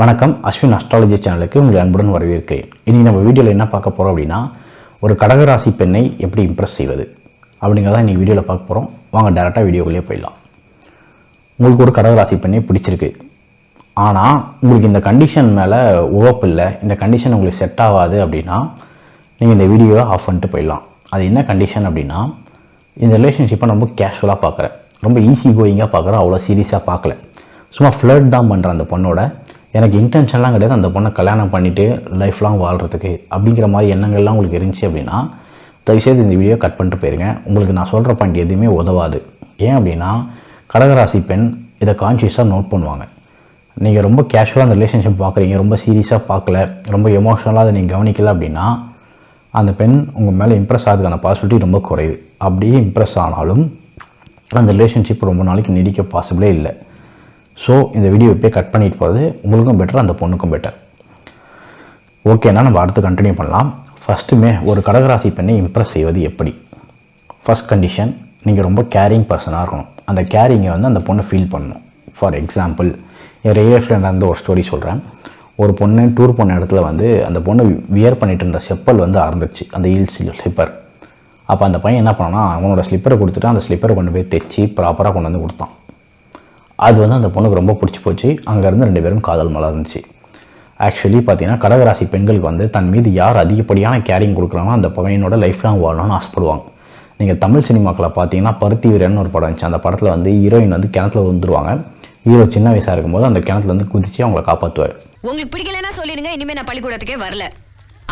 வணக்கம் அஸ்வின் அஸ்ட்ராலஜி சேனலுக்கு உங்களை அன்புடன் வரவேற்கிறேன். இனி நம்ம வீடியோவில் என்ன பார்க்க போகிறோம் அப்படின்னா ஒரு கடகராசி பெண்ணை எப்படி இம்ப்ரெஸ் செய்வது? அப்படிங்கிறத இன்றைக்கி வீடியோவில் பார்க்க போகிறோம் வாங்க டேரெக்டாக வீடியோக்குள்ளேயே போயிடலாம். உங்களுக்கு ஒரு கடகராசி பெண்ணை பிடிச்சிருக்கு. ஆனால் உங்களுக்கு இந்த கண்டிஷன் மேலே உழப்பு இல்லை இந்த கண்டிஷன் உங்களுக்கு செட் ஆகாது அப்படின்னா நீங்கள் இந்த வீடியோவை ஆஃப் பண்ணிட்டு போயிடலாம். அது என்ன கண்டிஷன் அப்படின்னா இந்த ரிலேஷன்ஷிப்பை ரொம்ப கேஷுவலாக பார்க்குறேன். ரொம்ப ஈஸி கோயிங்காக பார்க்குறேன் அவ்வளோ சீரியஸாக பார்க்கல. சும்மா ஃப்ளட் தான் பண்ணுறேன் அந்த பொண்ணோட. எனக்கு இன்டென்ஷன்லாம் கிடையாது. அந்த பொண்ணை கல்யாணம் பண்ணிவிட்டு லைஃப் லாங் வாழ்கிறதுக்கு அப்படிங்கிற மாதிரி எண்ணங்கள்லாம் உங்களுக்கு இருந்துச்சு அப்படின்னா தயவுசெய்து இந்த வீடியோ கட் பண்ணிட்டு போயிருங்க. உங்களுக்கு நான் சொல்கிற பாயிண்ட் எதுவுமே உதவாது. ஏன் அப்படின்னா கடகராசி பெண் இதை கான்ஷியஸாக நோட் பண்ணுவாங்க. நீங்கள் ரொம்ப கேஷுவலாக அந்த ரிலேஷன்ஷிப் பார்க்குறீங்க ரொம்ப சீரியஸாக பார்க்கல ரொம்ப எமோஷ்னலாக அதை நீங்கள் கவனிக்கல அப்படின்னா அந்த பெண் உங்கள் மேலே இம்ப்ரெஸ் ஆகிறதுக்கான பாசிபிலிட்டி ரொம்ப குறைவு. அப்படியே இம்ப்ரெஸ் ஆனாலும் அந்த ரிலேஷன்ஷிப் ரொம்ப நாளைக்கு நீடிக்க பாசிபிளே இல்லை. ஸோ இந்த வீடியோ இப்போயே கட் பண்ணிட்டு போகிறது உங்களுக்கும் பெட்டர் அந்த பொண்ணுக்கும் பெட்டர் ஓகேனா நம்ம அடுத்து கண்டினியூ பண்ணலாம். ஃபஸ்ட்டுமே ஒரு கடகராசி பெண்ணை இம்ப்ரெஸ் செய்வது எப்படி? ஃபஸ்ட் கண்டிஷன் நீங்கள் ரொம்ப கேரிங் பர்சனாக இருக்கணும். அந்த கேரிங்கை வந்து அந்த பொண்ணை ஃபீல் பண்ணணும். ஃபார் எக்ஸாம்பிள் என் ரியல் ஃப்ரெண்ட் நடந்த ஒரு ஸ்டோரி சொல்கிறேன் ஒரு பொண்ணு டூர் போன இடத்துல வந்து அந்த பொண்ணு வியர் பண்ணிட்டு இருந்த செப்பல் வந்து அறந்துச்சு அந்த ஹீல்ஸ் ஸ்லிப்பர் அப்போ அந்த பையன் என்ன பண்ணான்னா அவனோட ஸ்லிப்பரை கொடுத்துட்டு அந்த ஸ்லிப்பரை கொண்டு போய் தைச்சி ப்ராப்பராக கொண்டு வந்து கொடுத்தான். அது வந்து அந்த பொண்ணுக்கு ரொம்ப பிடிச்சி போச்சு. அங்கேருந்து ரெண்டு பேரும் காதல் மலர்ந்துச்சு. ஆக்சுவலி பார்த்தீங்கன்னா கடகராசி பெண்களுக்கு வந்து தன் மீது யார் அதிகப்படியான கேரிங் கொடுக்குறாங்களோ அந்த பையனோட லைஃப் லாங் வாழணும்னு ஆசைப்படுவாங்க. நீங்கள் தமிழ் சினிமாக்களை பார்த்தீங்கன்னா பருத்தி வீரன் ஒரு படம் இருந்துச்சு. அந்த படத்தில் வந்து ஹீரோயின் வந்து கிணத்துல வந்துருவாங்க ஹீரோ சின்ன வயசாக இருக்கும்போது அந்த கிணத்துல வந்து குதித்து அவங்கள காப்பாற்றுவார் உங்களுக்கு பிடிக்கலன்னா சொல்லிருங்க இனிமே நான் பள்ளிக்கூடத்துக்கே வரல.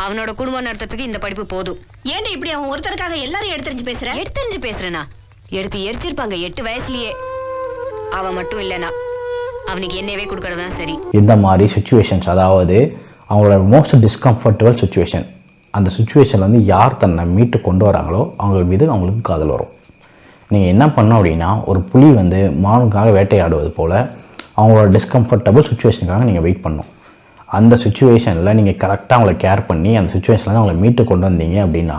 அவனோட குடும்பம் நடத்துறதுக்கு இந்த படிப்பு போதும். ஏன்டா இப்படி? அவன் ஒருத்தருக்காக எல்லாரும் எடுத்துரிஞ்சு பேசுற? எடுத்தறிஞ்சு பேசுறேனா? எடுத்து எரிச்சிருப்பாங்க. எட்டு வயசுலயே. அவன் மட்டும் இல்லைனா அவனுக்கு என்னவே கொடுக்கறதா சரி. இந்த மாதிரி சுச்சுவேஷன்ஸ் அதாவது அவங்களோட மோஸ்ட் டிஸ்கம்ஃபர்டபுள் சுச்சுவேஷன் அந்த சுச்சுவேஷனில் வந்து யார் தன்னை மீட்டு கொண்டு வராங்களோ அவங்க மீது அவங்களுக்கு காதல் வரும். நீங்கள் என்ன பண்ணோம் அப்படின்னா ஒரு புலி வந்து மானுக்காக வேட்டையாடுவது போல் அவங்களோட டிஸ்கம்ஃபர்டபுள் சுச்சுவேஷனுக்காக நீங்கள் வெயிட் பண்ணணும். அந்த சுச்சுவேஷனில் நீங்கள் கரெக்டாக அவங்கள கேர் பண்ணி அந்த சுச்சுவேஷனில் அவங்கள மீட்டு கொண்டு வந்தீங்க அப்படின்னா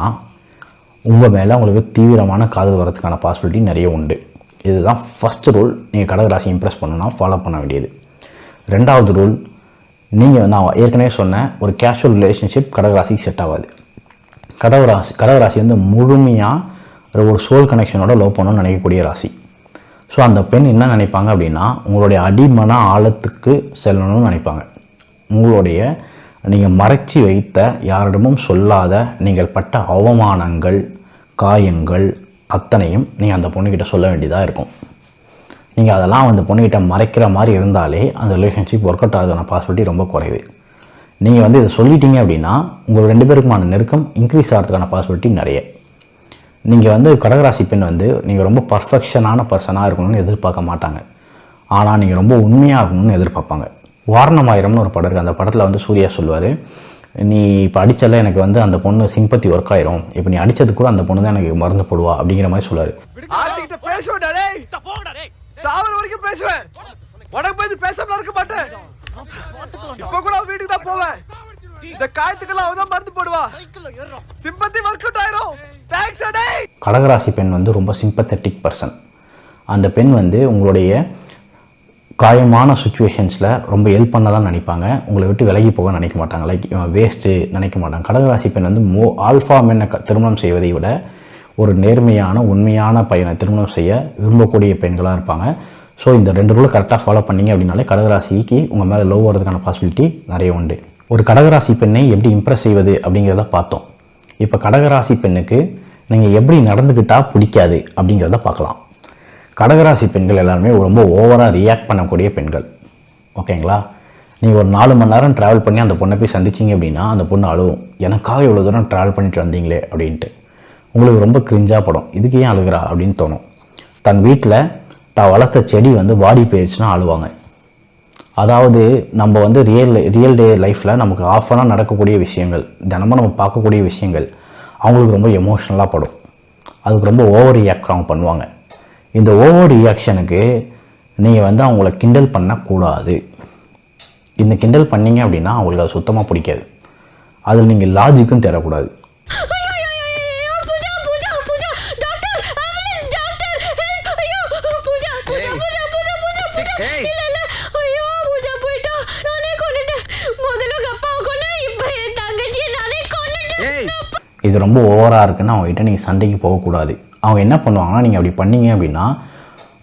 உங்கள் மேலே உங்களுக்கு தீவிரமான காதல் வரதுக்கான பாசிபிலிட்டி நிறைய உண்டு. இதுதான் ஃபஸ்ட் ரூல் நீங்கள் கடகராசி இம்ப்ரெஸ் பண்ணணும்னா ஃபாலோ பண்ண வேண்டியது. ரெண்டாவது ரூல் நீங்கள் வந்து நான் ஏற்கனவே சொன்னேன் ஒரு கேஷுவல் ரிலேஷன்ஷிப் கடகராசிக்கு செட் ஆகாது. கடகராசி கடகராசி வந்து முழுமையாக ஒரு சோல் கனெக்ஷனோட லவ் பண்ணணும்னு நினைக்கக்கூடிய ராசி. ஸோ அந்த பெண் என்ன நினைப்பாங்க அப்படின்னா உங்களுடைய அடிமன ஆழத்துக்கு செல்லணும்னு நினைப்பாங்க. உங்களுடைய நீங்கள் மறைச்சி வைத்த யாரிடமும் சொல்லாத நீங்கள் பட்ட அவமானங்கள் காயங்கள் அத்தனையும் நீங்கள் அந்த பொண்ணுக்கிட்ட சொல்ல வேண்டியதாக இருக்கும். நீங்கள் அதெல்லாம் அந்த பொண்ணுக்கிட்ட மறைக்கிற மாதிரி இருந்தாலே அந்த ரிலேஷன்ஷிப் ஒர்க் அவுட் ஆகுதுக்கான பாசிபிலிட்டி ரொம்ப குறைவு. நீங்கள் வந்து இதை சொல்லிட்டீங்க அப்படின்னா உங்கள் ரெண்டு பேருக்குமான நெருக்கம் இன்க்ரீஸ் ஆகிறதுக்கான பாசிபிலிட்டி நிறைய. நீங்கள் வந்து கடகராசி பெண் வந்து நீங்கள் ரொம்ப பர்ஃபெக்ஷனான பர்சனாக இருக்கணும்னு எதிர்பார்க்க மாட்டாங்க. ஆனால் நீங்கள் ரொம்ப உண்மையாக இருக்கணும்னு எதிர்பார்ப்பாங்க. வாரணம் ஆயிரம்னு ஒரு படம் இருக்குது அந்த படத்தில் வந்து சூர்யா சொல்லுவார் நீ இப்போ அடிச்சல எனக்கு வந்து அந்த பொண்ணு சிம்பத்தி ஒர்க் ஆயிரும். இப்போ நீ அடித்தது கூட அந்த பொண்ணு தான் எனக்கு மருந்து போடுவா அப்படிங்கிற மாதிரி சொல்லுவார் வரைக்கும் பேசுவேன். உனக்கு போய் பேசாம இருக்க மாட்டேன். இப்ப கூட வீட்டுக்கு தான் போவேன். இந்த காயத்துக்கெல்லாம் அவன் தான் மருந்து போடுவா சிம்பத்தி ஒர்க் அவுட் ஆயிரும் தேங்க்ஸ் கடகராசி பெண் வந்து ரொம்ப சிம்பத்தட்டிக் பர்சன் அந்த பெண் வந்து உங்களுடைய காயமான சுச்சுவேஷன்ஸில் ரொம்ப ஹெல்ப் பண்ண தான் நினைப்பாங்க. உங்களை விட்டு விலகி போக நினைக்க மாட்டாங்க. லைக் வேஸ்ட்டு நினைக்க மாட்டாங்க. கடகராசி பெண் வந்து மோ ஆல்ஃபா மென்னை க- திருமணம் செய்வதை விட ஒரு நேர்மையான உண்மையான பையனை திருமணம் செய்ய விரும்பக்கூடிய பெண்களாக இருப்பாங்க. ஸோ இந்த ரெண்டு ரூலை கரெக்டாக ஃபாலோ பண்ணீங்க அப்படின்னாலே கடகராசிக்கு உங்கள் மேலே லவ் வரதுக்கான பாசிபிலிட்டி நிறைய உண்டு. ஒரு கடகராசி பெண்ணை எப்படி இம்ப்ரெஸ் செய்வது அப்படிங்கிறத பார்த்தோம். இப்போ கடகராசி பெண்ணுக்கு நீங்கள் எப்படி நடந்துக்கிட்டால் பிடிக்காது அப்படிங்கிறத பார்க்கலாம். கடகராசி பெண்கள் எல்லாருமே ரொம்ப ஓவராக ரியாக்ட் பண்ணக்கூடிய பெண்கள். ஓகேங்களா? நீங்கள் ஒரு நாலு மணி நேரம் ட்ராவல் பண்ணி அந்த பொண்ணை போய் சந்திச்சிங்க அப்படின்னா அந்த பொண்ணு அழுவும். எனக்காக இவ்வளோ தூரம் ட்ராவல் பண்ணிட்டு வந்தீங்களே அப்படின்ட்டு. உங்களுக்கு ரொம்ப கிரிஞ்சாக படும். இதுக்கு ஏன் அழுகிறா அப்படின்னு தோணும். தன் வீட்டில் தான் வளர்த்த செடி வந்து வாடி போயிடுச்சுன்னா அழுவாங்க. அதாவது நம்ம வந்து ரியல் ரியல் டே லைஃப்பில் நமக்கு ஆஃபனாக நடக்கக்கூடிய விஷயங்கள் தினமும் நம்ம பார்க்கக்கூடிய விஷயங்கள் அவங்களுக்கு ரொம்ப எமோஷ்னலாக படும். அதுக்கு ரொம்ப ஓவர் ரியாக்ட் அவங்க பண்ணுவாங்க. இந்த ஓவர் ரியாக்ஷனுக்கு நீங்கள் வந்து அவங்கள கிண்டல் பண்ணக்கூடாது. இந்த கிண்டல் பண்ணீங்க அப்படின்னா அவங்களுக்கு அது சுத்தமாக பிடிக்காது. அதில் நீங்கள் லாஜிக்கும் தரக்கூடாது இது ரொம்ப ஓவராக இருக்குன்னு அவங்ககிட்ட நீங்கள் சண்டைக்கு போகக்கூடாது. அவங்க என்ன பண்ணுவாங்கன்னா நீங்கள் அப்படி பண்ணீங்க அப்படின்னா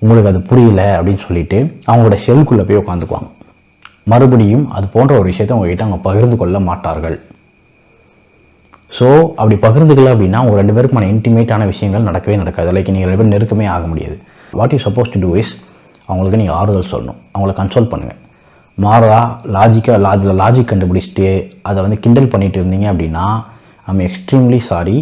உங்களுக்கு அது புரியல அப்படின்னு சொல்லிட்டு அவங்களோட ஷெல்குள்ளே போய் உட்காந்துக்குவாங்க. மறுபடியும் அது போன்ற ஒரு விஷயத்தை உங்ககிட்ட அவங்க பகிர்ந்து கொள்ள மாட்டார்கள். ஸோ அப்படி பகிர்ந்துக்கல அப்படின்னா உங்கள் ரெண்டு பேருக்குமான இன்டிமேட்டான விஷயங்கள் நடக்கவே நடக்காது. லைக் நீங்கள் ரெண்டு பேரும் நெருக்கமே ஆக முடியாது. What you suppose to do is அவங்களுக்கு நீங்கள் ஆறுதல் சொல்லணும். அவங்கள கன்சோல் பண்ணுங்கள் மாறா லாஜிக்காக அதில் லாஜிக் கண்டுபிடிச்சிட்டு அதை வந்து கிண்டல் பண்ணிகிட்டு இருந்தீங்க அப்படின்னா ஐம் எக்ஸ்ட்ரீம்லி சாரி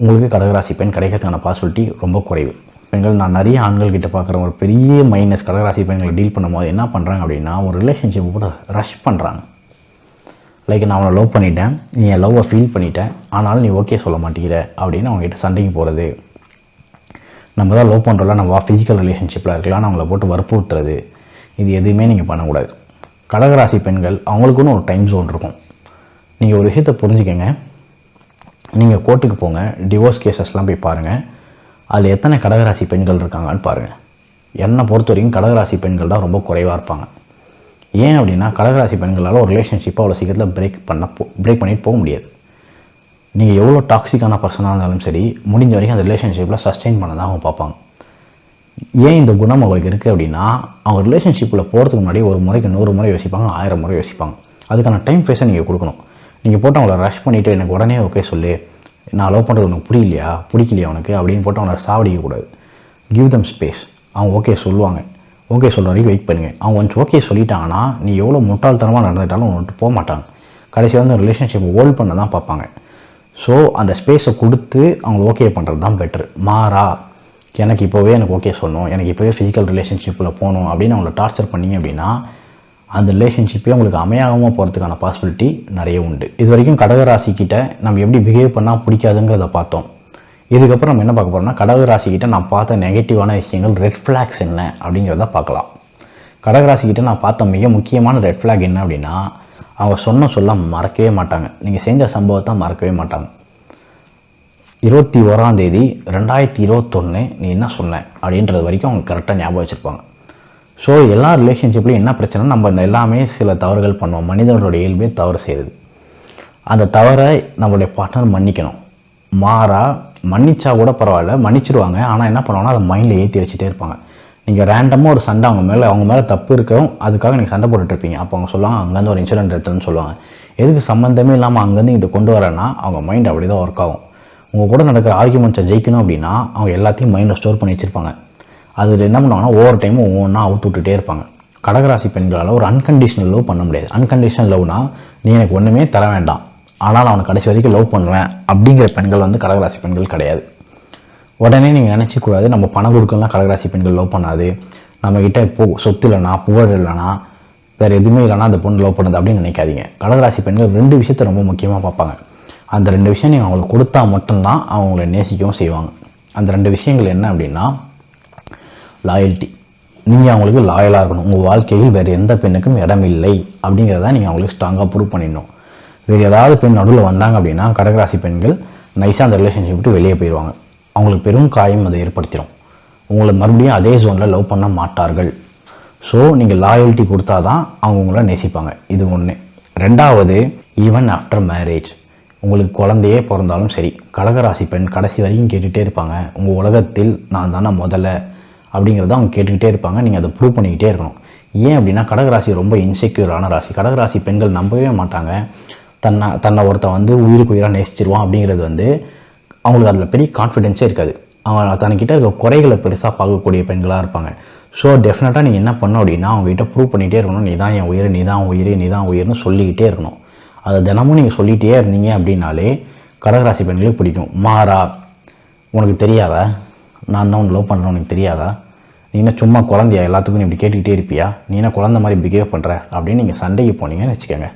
உங்களுக்கு கடகராசி பெண் கிடைக்கிறதுக்கான பாசிபிலிட்டி ரொம்ப குறைவு. பெண்கள் நான் நிறைய ஆண்கள் கிட்ட பார்க்குற ஒரு பெரிய மைனஸ் கடகராசி பெண்களை டீல் பண்ணும்போது என்ன பண்ணுறாங்க அப்படின்னா ஒரு ரிலேஷன்ஷிப் கூட ரஷ் பண்ணுறாங்க லைக் நான் அவனை லவ் பண்ணிட்டேன் நீ என் லவ்வை ஃபீல் பண்ணிட்டேன் ஆனாலும் நீ ஓகே சொல்ல மாட்டேங்கிற அப்படின்னு அவங்ககிட்ட சண்டைக்கு போகிறது நம்ம தான் லவ் பண்ணுறோம்ல நம்ம ஃபிசிக்கல் ரிலேஷன்ஷிப்பில் இருக்கலாம் அவங்கள போட்டு வற்புறுத்துறது. இது எதுவுமே நீங்கள் பண்ணக்கூடாது. கடகராசி பெண்கள் அவங்களுக்குன்னு ஒரு டைம் ஜோன் இருக்கும். நீங்கள் ஒரு விஷயத்தை புரிஞ்சுக்கங்க. நீங்கள் கோர்ட்டுக்கு போங்க டிவோர்ஸ் கேசஸ்லாம் போய் பாருங்கள் அதில் எத்தனை கடகராசி பெண்கள் இருக்காங்கன்னு பாருங்கள் என்னை பொறுத்த வரைக்கும் கடகராசி பெண்கள் தான் ரொம்ப குறைவாக இருப்பாங்க. ஏன் அப்படின்னா கடகராசி பெண்களால் ஒரு ரிலேஷன்ஷிப்பை அவ்வளோ சீக்கிரத்தில் பிரேக் பண்ண போ பிரேக் பண்ணிட்டு போக முடியாது. நீங்கள் எவ்வளோ டாக்ஸிக்கான பர்சனாக இருந்தாலும் சரி முடிஞ்ச வரைக்கும் அந்த ரிலேஷன்ஷிப்பில் சஸ்டெயின் பண்ண தான் அவங்க பார்ப்பாங்க. ஏன் இந்த குணம் அவங்களுக்கு இருக்குது அப்படின்னா அவங்க ரிலேஷன்ஷிப்பில் போகிறதுக்கு முன்னாடி ஒரு முறைக்கு நூறு முறை யோசிப்பாங்க ஆயிரம் முறை யோசிப்பாங்க. அதுக்கான டைம் ஃபேஸை நீங்கள் கொடுக்கணும். நீங்கள் போட்டு அவங்கள ரஷ் பண்ணிவிட்டு எனக்கு உடனே ஓகே சொல்லு. நான் லவ் பண்ணுறது உனக்கு புரியலையா? பிடிக்கலையா உனக்கு? அப்படின்னு போட்டு அவங்கள சாவடிக்கக்கூடாது கிவ் தம் ஸ்பேஸ் அவங்க ஓகே சொல்லுவாங்க. ஓகே சொல்கிற வரைக்கும் வெயிட் பண்ணுங்கள் அவங்க ஒன்ஸ் ஓகே சொல்லிட்டாங்கன்னா நீ எவ்வளோ முட்டாள்தனமாக நடந்துட்டாலும் உன்ட்டு போக மாட்டாங்க. கடைசியாக வந்து ரிலேஷன்ஷிப் ஹோல்ட் பண்ண தான் பார்ப்பாங்க. ஸோ அந்த ஸ்பேஸை கொடுத்து அவங்க ஓகே பண்ணுறது தான் பெட்ரு மாறா. எனக்கு இப்போவே எனக்கு ஓகே சொல்லணும். எனக்கு இப்போவே ஃபிசிக்கல் ரிலேஷன்ஷிப்பில் போகணும் அப்படின்னு அவங்கள டார்ச்சர் பண்ணீங்க அப்படின்னா அந்த ரிலேஷன்ஷிப்பே உங்களுக்கு அமையாமல் போகிறதுக்கான பாசிபிலிட்டி நிறைய உண்டு. இது வரைக்கும் கடகராசிக்கிட்ட நம்ம எப்படி பிஹேவ் பண்ணால் பிடிக்காதுங்கிறத பார்த்தோம். இதுக்கப்புறம் நம்ம என்ன பார்க்க போகிறோம்னா கடகராசி கிட்ட நான் பார்த்த நெகட்டிவான விஷயங்கள் ரெட் ஃப்ளாக்ஸ் என்ன அப்படிங்கிறத பார்க்கலாம். கடகராசிக்கிட்ட நான் பார்த்த மிக முக்கியமான ரெட் ஃப்ளாக் என்ன அப்படின்னா அவங்க சொன்ன சொல்ல மறக்கவே மாட்டாங்க. நீங்கள் செஞ்ச சம்பவத்தை மறக்கவே மாட்டாங்க. இருபத்தி ஓராம் தேதி ரெண்டாயிரத்தி இருபத்தொன்று நீ என்ன சொன்ன அப்படின்றது வரைக்கும் அவங்க கரெக்டாக ஞாபகம் வச்சுருப்பாங்க. ஸோ எல்லா ரிலேஷன்ஷிப்லையும் என்ன பிரச்சனை நம்ம எல்லாமே சில தவறுகள் பண்ணுவோம். மனிதனோட இயல்பே தவறு செய்யுது அந்த தவறை நம்மளுடைய பார்ட்னர் மன்னிக்கணும். மாறா மன்னிச்சா கூட பரவாயில்ல மன்னிச்சிடுவாங்க ஆனால் என்ன பண்ணுவாங்கன்னா அதை மைண்டில் ஏற்றி வச்சுட்டே இருப்பாங்க. நீங்கள் ரேண்டமாக ஒரு சண்டை அவங்க மேலே அவங்க மேலே தப்பு இருக்கவும் அதுக்காக நீங்கள் சண்டை போட்டுட்டு இருப்பீங்க. அப்போ அவங்க சொல்லுவாங்க அங்கேருந்து ஒரு இன்சிடென்ட் எடுத்துன்னு சொல்லுவாங்க. எதுக்கு சம்மந்தமே இல்லாமல் அங்கேருந்து இது கொண்டு வரேன்னா அவங்க மைண்ட் அப்படி தான் ஒர்க் ஆகும். உங்கள் கூட நடக்கிற ஆர்குமெண்ட்ஸை ஜெயிக்கணும் அப்படின்னா அவங்க எல்லாத்தையும் மைண்டில் ஸ்டோர் பண்ணி வச்சுருப்பாங்க. அதில் என்ன பண்ணுவாங்கன்னா ஒவ்வொரு டைமும் ஒவ்வொன்றா அவுத்து விட்டுட்டே இருப்பாங்க. கடகராசி பெண்களால் ஒரு அன்கண்டிஷனல் லவ் பண்ண முடியாது. அன்கண்டிஷனல் லவ்னா நீ எனக்கு ஒன்றுமே தர வேண்டாம். ஆனால் அவனை கடைசி வரைக்கும் லவ் பண்ணுவேன் அப்படிங்கிற பெண்கள் வந்து கடகராசி பெண்கள் கிடையாது. உடனே நீங்கள் நினச்சிக்கூடாது நம்ம பணம் கொடுக்கலாம் கடகராசி பெண்கள் லவ் பண்ணாது. நம்மக்கிட்ட இப்போ சொத்து இல்லைனா புகழ் இல்லைனா வேறு எதுவுமே இல்லைனா அந்த பொண்ணு லவ் பண்ணுது அப்படின்னு நினைக்காதீங்க. கடகராசி பெண்கள் ரெண்டு விஷயத்தை ரொம்ப முக்கியமாக பார்ப்பாங்க. அந்த ரெண்டு விஷயம் நீங்கள் அவங்களுக்கு கொடுத்தா மட்டும்தான் அவங்கள நேசிக்கவும் செய்வாங்க. அந்த ரெண்டு விஷயங்கள் என்ன அப்படின்னா லாயல்ட்டி நீங்கள் அவங்களுக்கு லாயலாக இருக்கணும். உங்கள் வாழ்க்கையில் வேறு எந்த பெண்ணுக்கும் இடம் இல்லை அப்படிங்கிறத நீங்கள் அவங்களுக்கு ஸ்ட்ராங்காக ப்ரூவ் பண்ணிடணும். வேறு ஏதாவது பெண் நடுவில் வந்தாங்க அப்படின்னா கடகராசி பெண்கள் நைஸாக அந்த ரிலேஷன்ஷிப் விட்டு வெளியே போயிடுவாங்க அவங்களுக்கு பெரும் காயம் அதை ஏற்படுத்திடும் உங்களை மறுபடியும் அதே ஜோனில் லவ் பண்ண மாட்டார்கள். ஸோ நீங்கள் லாயல்ட்டி கொடுத்தா தான் அவங்க உங்களை நேசிப்பாங்க. இது ஒன்று ரெண்டாவது ஈவன் ஆஃப்டர் மேரேஜ் உங்களுக்கு குழந்தையே பிறந்தாலும் சரி கடகராசி பெண் கடைசி வரைக்கும் கேட்டுகிட்டே இருப்பாங்க. உங்கள் உலகத்தில் நான் தானே முதல்ல அப்படிங்கிறத அவங்க கேட்டுக்கிட்டே இருப்பாங்க. நீங்கள் அதை ப்ரூவ் பண்ணிக்கிட்டே இருக்கணும். ஏன் அப்படின்னா கடகராசி ரொம்ப இன்செக்யூரான ராசி. கடகராசி பெண்கள் நம்பவே மாட்டாங்க. தன்னை தன்னை ஒருத்தன் வந்து உயிருக்கு உயிராக நேசிச்சிருவான் அப்படிங்கிறது வந்து அவங்களுக்கு அதில் பெரிய கான்ஃபிடென்ஸே இருக்காது. அவங்க தன்கிட்ட இருக்க குறைகளை பெருசாக பார்க்கக்கூடிய பெண்களாக இருப்பாங்க. ஸோ டெஃபினட்டாக நீங்கள் என்ன பண்ணணும் அப்படின்னா அவங்ககிட்ட ப்ரூவ் பண்ணிகிட்டே இருக்கணும். நீ தான் என் உயிர் நீ தான் உயிர் நீ தான் உயிர்னு சொல்லிக்கிட்டே இருக்கணும். அதை தினமும் நீங்கள் சொல்லிகிட்டே இருந்தீங்க அப்படின்னாலே கடகராசி பெண்களுக்கு பிடிக்கும். மாறா உனக்கு தெரியாதா? நான் தான் உன் லவ் பண்ணுறேன் உனக்கு தெரியாதா? நீ என்ன சும்மா குழந்தையா? எல்லாத்துக்கும் நீ இப்படி கேட்டுக்கிட்டே இருப்பியா? நீ என்ன குழந்த மாதிரி பிஹேவ் பண்ணுற அப்படின்னு நீங்கள் சண்டைக்கு போனீங்கன்னு வச்சுக்கோங்க.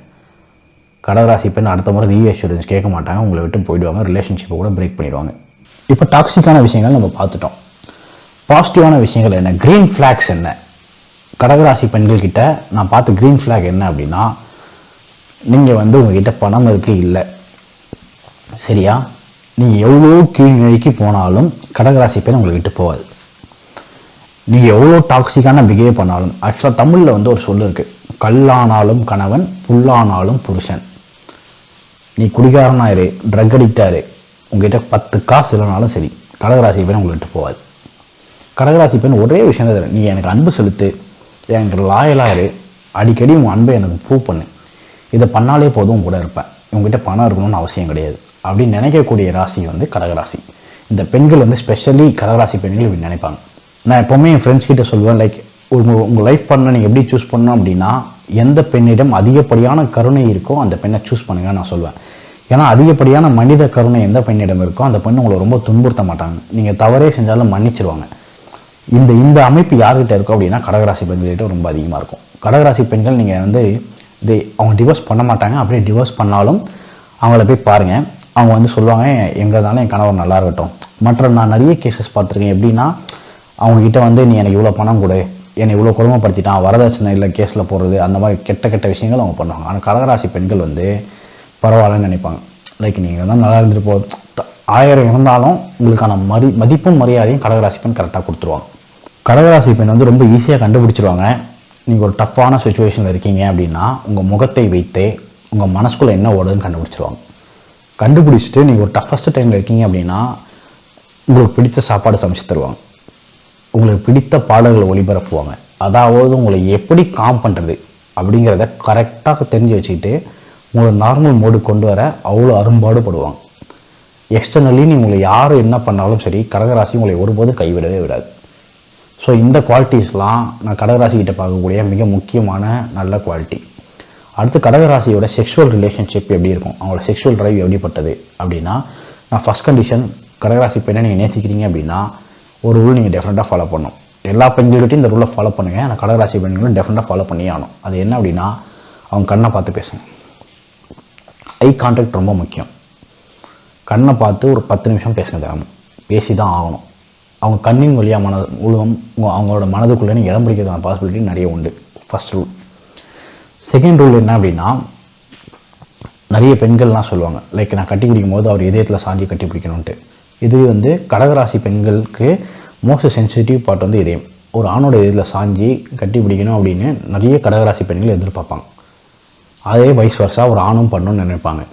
கடகராசி பெண் அடுத்த முறை ரீஎஷூரன்ஸ் கேட்க மாட்டாங்க. உங்களை விட்டு போயிடுவாங்க. ரிலேஷன்ஷிப்பை கூட பிரேக் பண்ணிடுவாங்க. இப்போ டாக்ஸிக்கான விஷயங்கள் நம்ம பார்த்துட்டோம். பாசிட்டிவான விஷயங்கள் என்ன? க்ரீன் ஃப்ளாக்ஸ் என்ன? கடகராசி பெண்கள்கிட்ட நான் பார்த்த க்ரீன் ஃப்ளாக் என்ன அப்படின்னா நீங்கள் வந்து உங்ககிட்ட பணம் இருக்கு இல்லை. சரியா? நீங்கள் எவ்வளோ கீழ்நிலைக்கு போனாலும் கடகராசி பேர் உங்களை விட்டு போகாது. நீங்கள் எவ்வளோ டாக்ஸிக்கான பிஹேவ் பண்ணாலும் ஆக்சுவலாக தமிழில் வந்து ஒரு சொல் இருக்குது கல்லானாலும் கணவன் புல்லானாலும் புருஷன். நீ குடிகாரனாயிரு ட்ரக் அடிக்டாரு உங்ககிட்ட பத்து காசு இல்லைனாலும் சரி கடகராசி பெண் உங்களை விட்டு போகாது. கடகராசி பெண் ஒரே விஷயம் தான் நீ எனக்கு அன்பு செலுத்து எனக்கு லாயலாக இரு. அடிக்கடி உன் அன்பை எனக்கு ப்ரூவ் பண்ணு. இதை பண்ணாலே போதும் கூட இருப்பேன். உங்ககிட்ட பணம் இருக்கணும்னு அவசியம் கிடையாது. அப்படின்னு நினைக்கக்கூடிய ராசி வந்து கடகராசி. இந்த பெண்கள் வந்து ஸ்பெஷலி கடகராசி பெண்கள் இப்படி நினைப்பாங்க. நான் எப்போவுமே என் ஃப்ரெண்ட்ஸ் கிட்ட சொல்லுவேன் லைக் உங்கள் உங்கள் லைஃப் பண்ண நீங்கள் எப்படி சூஸ் பண்ணோம் அப்படின்னா எந்த பெண்ணிடம் அதிகப்படியான கருணை இருக்கோ அந்த பெண்ணை சூஸ் பண்ணுங்க நான் சொல்லுவேன். ஏன்னா அதிகப்படியான மனித கருணை எந்த பெண்ணிடம் இருக்கோ அந்த பெண் உங்களை ரொம்ப துன்புறுத்த மாட்டாங்க. நீங்கள் தவறே செஞ்சாலும் மன்னிச்சிருவாங்க. இந்த இந்த அமைப்பு யார்கிட்ட இருக்கோ அப்படின்னா கடகராசி பெண்கள்கிட்ட ரொம்ப அதிகமாக இருக்கும். கடகராசி பெண்கள் நீங்கள் வந்து தே அவங்க டிவோர்ஸ் பண்ண மாட்டாங்க. அப்படியே டிவோர்ஸ் பண்ணாலும் அவங்கள போய் பாருங்கள் அவங்க வந்து சொல்லுவாங்க எங்கே இருந்தாலும் என் கணவர் நல்லா இருக்கட்டும். மற்ற நான் நிறைய கேசஸ் பார்த்துருக்கேன். எப்படின்னா அவங்கக்கிட்ட வந்து நீ எனக்கு இவ்வளோ பணம் கொடு. என்னை இவ்வளோ கொடுமைப்படுத்திட்டான். வரதட்சணை இல்லை கேஸில் போடுறது. அந்த மாதிரி கெட்ட கெட்ட விஷயங்கள் அவங்க பண்ணுவாங்க. ஆனால் கடகராசி பெண்கள் வந்து பரவாயில்லன்னு நினைப்பாங்க. லைக் நீங்கள் தான் நல்லா இருந்துட்டு போ. ஆயிரம் இருந்தாலும் உங்களுக்கான மதி மதிப்பும் மரியாதையும் கடகராசி பெண் கரெக்டாக கொடுத்துருவாங்க. கடகராசி பெண் வந்து ரொம்ப ஈஸியாக கண்டுபிடிச்சிருவாங்க. நீங்கள் ஒரு டஃப்பான சுச்சுவேஷனில் இருக்கீங்க அப்படின்னா உங்கள் முகத்தை வைத்தே உங்கள் மனசுக்குள்ளே என்ன ஓடுதுன்னு கண்டுபிடிச்சிருவாங்க. கண்டுபிடிச்சிட்டு நீங்கள் ஒரு டஃபஸ்ட் டைமில் இருக்கீங்க அப்படின்னா உங்களுக்கு பிடித்த சாப்பாடு சமைச்சு தருவாங்க. உங்களுக்கு பிடித்த பாடல்களை ஒளிபரப்புவாங்க. அதாவது உங்களை எப்படி காம் பண்ணுறது அப்படிங்கிறத கரெக்டாக தெரிஞ்சு வச்சுக்கிட்டு உங்களை நார்மல் மோடு கொண்டு வர அவ்வளோ அரும்பாடுபடுவாங்க எக்ஸ்டர்னலி நீங்கள் உங்களை யார் என்ன பண்ணாலும் சரி கடகராசி உங்களை ஒருபோதும் கைவிடவே விடாது. ஸோ இந்த குவாலிட்டிஸ்லாம் நான் கடகராசிக்கிட்ட பார்க்கக்கூடிய மிக முக்கியமான நல்ல குவாலிட்டி அடுத்து கடகராசியோட செக்ஷுவல் ரிலேஷன்ஷிப் எப்படி இருக்கும்? அவங்களோட செக்ஷுவல் ட்ரைவ் எப்படிப்பட்டது? அப்படின்னா நான் ஃபஸ்ட் கண்டிஷன் கடகராசி பெண்ணை நீங்கள் நேசிக்கிறீங்க அப்படின்னா ஒரு ரூல் நீங்கள் டெஃபினட்டாக ஃபாலோ பண்ணணும். எல்லா பெண்கள்கிட்டையும் இந்த ரூலை ஃபாலோ பண்ணுங்கள் ஆனால் கடகராசி பெண்களும் டெஃபினட்டாக ஃபாலோ பண்ணி ஆகணும். அது என்ன அப்படின்னா அவங்க கண்ணை பார்த்து பேசுங்க. ஐ கான்டாக்ட் ரொம்ப முக்கியம். கண்ணை பார்த்து ஒரு பத்து நிமிஷம் பேசுங்க தினமும். பேசி தான் ஆகணும். அவங்க கண்ணின் வழியாக மன உலகம் அவங்களோட மனதுக்குள்ளே நீங்கள் இடம் பிடிக்கிறதான பாசிபிலிட்டி நிறைய உண்டு. ஃபஸ்ட் ரூல் செகண்ட் ரூல் என்ன அப்படின்னா நிறைய பெண்கள்லாம் சொல்லுவாங்க. லைக் நான் கட்டி பிடிக்கும் போது அவர் இதயத்தில் சாஞ்சி கட்டி பிடிக்கணுன்ட்டு இது வந்து கடகராசி பெண்களுக்கு மோஸ்ட் சென்சிட்டிவ் பார்ட் வந்து இதயம். ஒரு ஆணோட இதயத்தில் சாஞ்சி கட்டி பிடிக்கணும் அப்படின்னு நிறைய கடகராசி பெண்கள் எதிர்பார்ப்பாங்க. அதே வைஸ் வர்ஷாக ஒரு ஆணும் பண்ணணும்னு நினைப்பாங்க.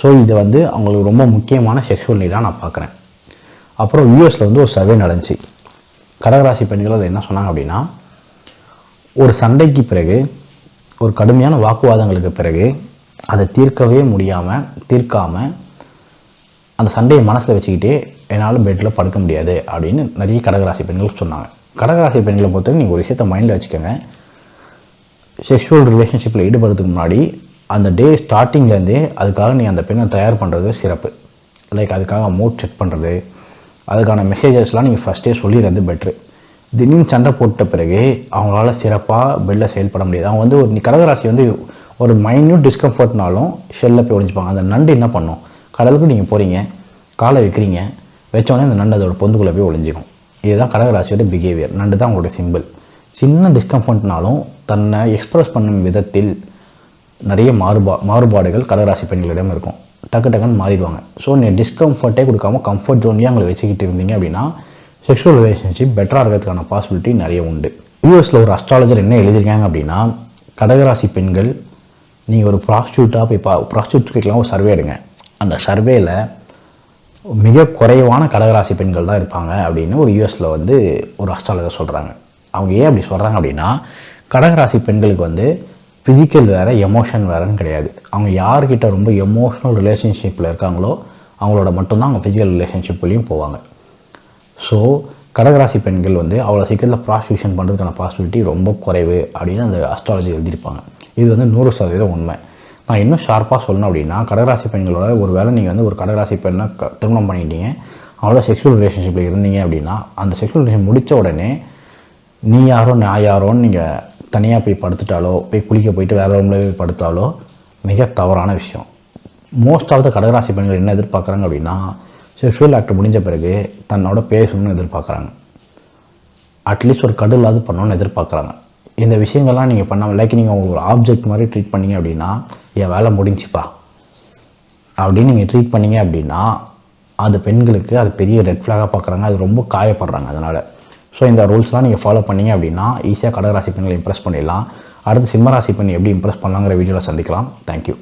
ஸோ இது வந்து அவங்களுக்கு ரொம்ப முக்கியமான செக்ஷுவல் நீடாக நான் பார்க்குறேன். அப்புறம் யூஎஸில் வந்து ஒரு சர்வே நடந்துச்சு. கடகராசி பெண்கள் அது என்ன சொன்னாங்க அப்படின்னா ஒரு சண்டைக்கு பிறகு ஒரு கடுமையான வாக்குவாதங்களுக்கு பிறகு அதை தீர்க்கவே முடியாமல் தீர்க்காமல் அந்த சண்டையை மனசில் வச்சுக்கிட்டே என்னால் பெட்டில் படுக்க முடியாது அப்படின்னு நிறைய கடகராசி பெண்கள் சொன்னாங்க. கடகராசி பெண்களை பொறுத்தவரை நீங்கள் ஒரு விஷயத்தை மைண்டில் வச்சுக்கோங்க. செக்ஷுவல் ரிலேஷன்ஷிப்பில் ஈடுபடுறதுக்கு முன்னாடி அந்த டே ஸ்டார்டிங்லேருந்தே அதுக்காக நீ அந்த பெண்ணை தயார் பண்ணுறது சிறப்பு. லைக் அதுக்காக மூட் செக் பண்ணுறது அதுக்கான மெசேஜஸ்லாம் நீங்கள் ஃபஸ்ட்டே சொல்லிடுறது பெட்ரு திடீர்னு சண்டை போட்ட பிறகு அவங்களால சிறப்பாக பெல்லில் செயல்பட முடியாது. அவங்க வந்து ஒரு நீ கடகராசி வந்து ஒரு மைன்யூட் டிஸ்கம்ஃபர்ட்னாலும் ஷெல்லில் போய் ஒழிஞ்சுப்பாங்க அந்த நண்டு என்ன பண்ணும்? கடலுக்கு நீங்கள் போகிறீங்க காலை வைக்கிறீங்க வச்சோடனே அந்த நண்டு அதோட பொந்துக்குள்ளே போய் ஒழிஞ்சிக்கும் இதுதான் கடகராசியோட பிஹேவியர் நண்டு தான் அவங்களோட சிம்பிள் சின்ன டிஸ்கம்ஃபர்ட்னாலும் தன்னை எக்ஸ்பிரஸ் பண்ணும் விதத்தில் நிறைய மாறுபா மாறுபாடுகள் கடகராசி பெண்களிடம் இருக்கும். டக்கு டக்குன்னு மாறிடுவாங்க. ஸோ நீ டிஸ்கம்ஃபர்ட்டே கொடுக்காம கம்ஃபர்ட் ஜோன்லேயே அவங்களை வச்சுக்கிட்டு இருந்தீங்க அப்படின்னா செக்ஷுவல் ரிலேஷன்ஷிப் பெட்டராக இருக்கிறதுக்கான பாசிபிலிட்டி நிறைய உண்டு. யூஎஸில் ஒரு அஸ்ட்ராலஜர் என்ன எழுதியிருக்காங்க அப்படின்னா கடகராசி பெண்கள் நீங்கள் ஒரு ப்ராஸ்டியூட்டாக போய் பா ப்ராஸ்டியூட்லாம் ஒரு சர்வே எடுங்க. அந்த சர்வேயில் மிக குறைவான கடகராசி பெண்கள் தான் இருப்பாங்க அப்படின்னு ஒரு யூஎஸில் வந்து ஒரு அஸ்ட்ராலஜர் சொல்கிறாங்க அவங்க ஏன் அப்படி சொல்கிறாங்க அப்படின்னா கடகராசி பெண்களுக்கு வந்து ஃபிசிக்கல் வேறு எமோஷன் வேறுன்னு கிடையாது. அவங்க யார்கிட்ட ரொம்ப எமோஷ்னல் ரிலேஷன்ஷிப்பில் இருக்காங்களோ அவங்களோட மட்டும்தான் அவங்க ஃபிசிக்கல் ரிலேஷன்ஷிப்லேயும் போவாங்க. ஸோ கடகராசி பெண்கள் வந்து அவ்வளோ சீக்கிரத்தில் ப்ராஸ்டியூஷன் பண்ணுறதுக்கான பாசிபிலிட்டி ரொம்ப குறைவு அப்படின்னு அந்த அஸ்ட்ராலஜி எழுதியிருப்பாங்க. இது வந்து நூறு சதவீதம் உண்மை. நான் இன்னும் ஷார்ப்பாக சொல்லணும் அப்படின்னா கடகராசி பெண்களோட ஒரு வேளை நீங்கள் வந்து ஒரு கடகராசி பெண்ணை க திருமணம் பண்ணிட்டீங்க அவங்களோட செக்ஷுவல் ரிலேஷன்ஷிப்பில் இருந்தீங்க அப்படின்னா அந்த செக்ஷுவல் ரிலேஷன் முடித்த உடனே நீ யாரோ நான் யாரோன்னு நீங்கள் தனியாக போய் படுத்துட்டாலோ போய் குளிக்க போயிட்டு வேறு ரூமில் போய் படுத்தாலோ மிக தவறான விஷயம். மோஸ்ட் ஆஃப் த கடகராசி பெண்கள் என்ன எதிர்பார்க்குறாங்க அப்படின்னா செக்ஷுவல் ஆக்ட் முடிஞ்ச பிறகு தன்னோட பேசணும்னு எதிர்பார்க்குறாங்க. அட்லீஸ்ட் ஒரு கடலாவது பண்ணணும்னு எதிர்பார்க்குறாங்க. இந்த விஷயங்கள்லாம் நீங்கள் பண்ணாமல் லைக் நீங்கள் உங்களுக்கு ஒரு ஆப்ஜெக்ட் மாதிரி ட்ரீட் பண்ணீங்க அப்படின்னா என் வேலை முடிஞ்சுப்பா. அப்படின்னு நீங்கள் ட்ரீட் பண்ணீங்க அப்படின்னா அது பெண்களுக்கு அது பெரிய ரெட் ஃப்ளாகாக பார்க்குறாங்க அது ரொம்ப காயப்படுறாங்க அதனால். ஸோ இந்த ரூல்ஸ்லாம் நீங்கள் ஃபாலோ பண்ணிங்க அப்படின்னா ஈஸியாக கடகராசி பெண்களை இம்ப்ரெஸ் பண்ணிடலாம். அடுத்து சிம்மராசி பெண் எப்படி இம்ப்ரெஸ் பண்ணலாங்கிற வீடியோவில் சந்திக்கலாம். தேங்க்யூ